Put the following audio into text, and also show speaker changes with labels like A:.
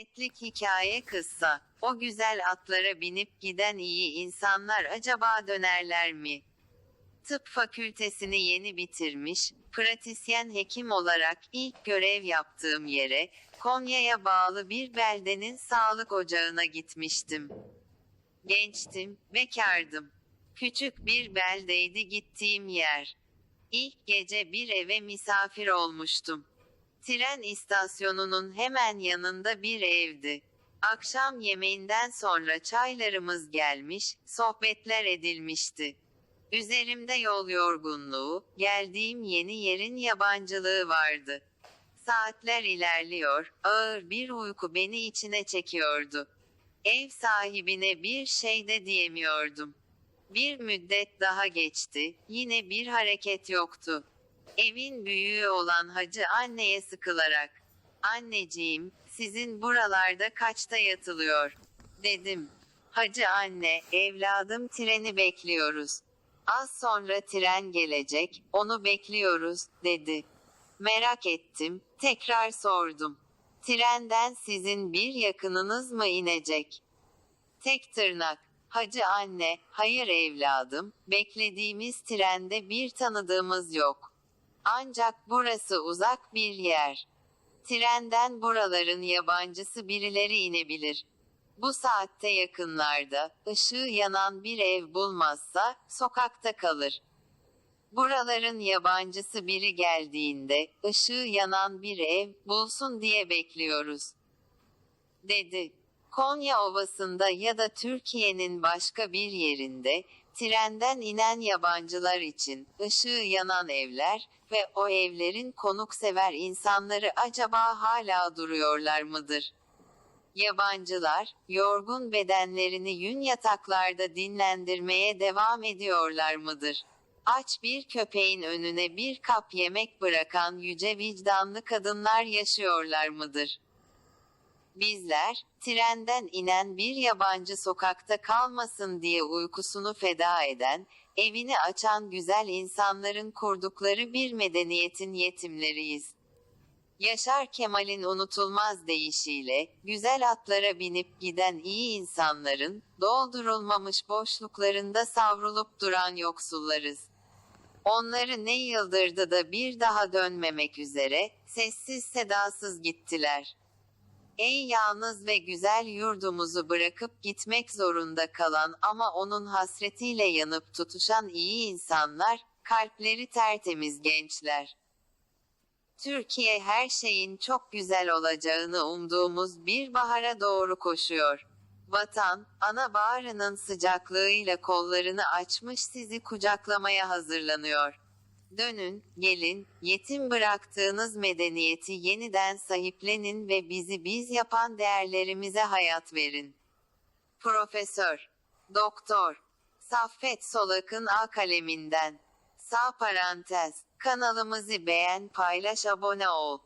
A: Etlik hikaye kıssa. O güzel atlara binip giden iyi insanlar acaba dönerler mi? Tıp fakültesini yeni bitirmiş, pratisyen hekim olarak ilk görev yaptığım yere, Konya'ya bağlı bir beldenin sağlık ocağına gitmiştim. Gençtim, bekardım. Küçük bir beldeydi gittiğim yer. İlk gece bir eve misafir olmuştum. Tren istasyonunun hemen yanında bir evdi. Akşam yemeğinden sonra çaylarımız gelmiş, sohbetler edilmişti. Üzerimde yol yorgunluğu, geldiğim yeni yerin yabancılığı vardı. Saatler ilerliyor, ağır bir uyku beni içine çekiyordu. Ev sahibine bir şey de diyemiyordum. Bir müddet daha geçti, yine bir hareket yoktu. Evin büyüğü olan hacı anneye sıkılarak, anneciğim, sizin buralarda kaçta yatılıyor, dedim. Hacı anne, evladım treni bekliyoruz. Az sonra tren gelecek, onu bekliyoruz, dedi. Merak ettim, tekrar sordum. Trenden sizin bir yakınınız mı inecek? Tek tırnak. Hacı anne, hayır evladım, beklediğimiz trende bir tanıdığımız yok. Ancak burası uzak bir yer. Trenden buraların yabancısı birileri inebilir. Bu saatte yakınlarda, ışığı yanan bir ev bulmazsa, sokakta kalır. Buraların yabancısı biri geldiğinde, ışığı yanan bir ev, bulsun diye bekliyoruz. Dedi. Konya Ovası'nda ya da Türkiye'nin başka bir yerinde, trenden inen yabancılar için, ışığı yanan evler ve o evlerin konuksever insanları acaba hala duruyorlar mıdır? Yabancılar, yorgun bedenlerini yün yataklarda dinlendirmeye devam ediyorlar mıdır? Aç bir köpeğin önüne bir kap yemek bırakan yüce vicdanlı kadınlar yaşıyorlar mıdır? Bizler, trenden inen bir yabancı sokakta kalmasın diye uykusunu feda eden, evini açan güzel insanların kurdukları bir medeniyetin yetimleriyiz. Yaşar Kemal'in unutulmaz deyişiyle, güzel atlara binip giden iyi insanların, doldurulmamış boşluklarında savrulup duran yoksullarız. Onları ne yıldırdı da bir daha dönmemek üzere, sessiz sedasız gittiler. Ey yalnız ve güzel yurdumuzu bırakıp gitmek zorunda kalan ama onun hasretiyle yanıp tutuşan iyi insanlar, kalpleri tertemiz gençler. Türkiye her şeyin çok güzel olacağını umduğumuz bir bahara doğru koşuyor. Vatan, ana bağrının sıcaklığıyla kollarını açmış sizi kucaklamaya hazırlanıyor. Dönün, gelin, yetim bıraktığınız medeniyeti yeniden sahiplenin ve bizi biz yapan değerlerimize hayat verin. Profesör, Doktor, Saffet Solak'ın A kaleminden. Sağ parantez, kanalımızı beğen, paylaş, abone ol.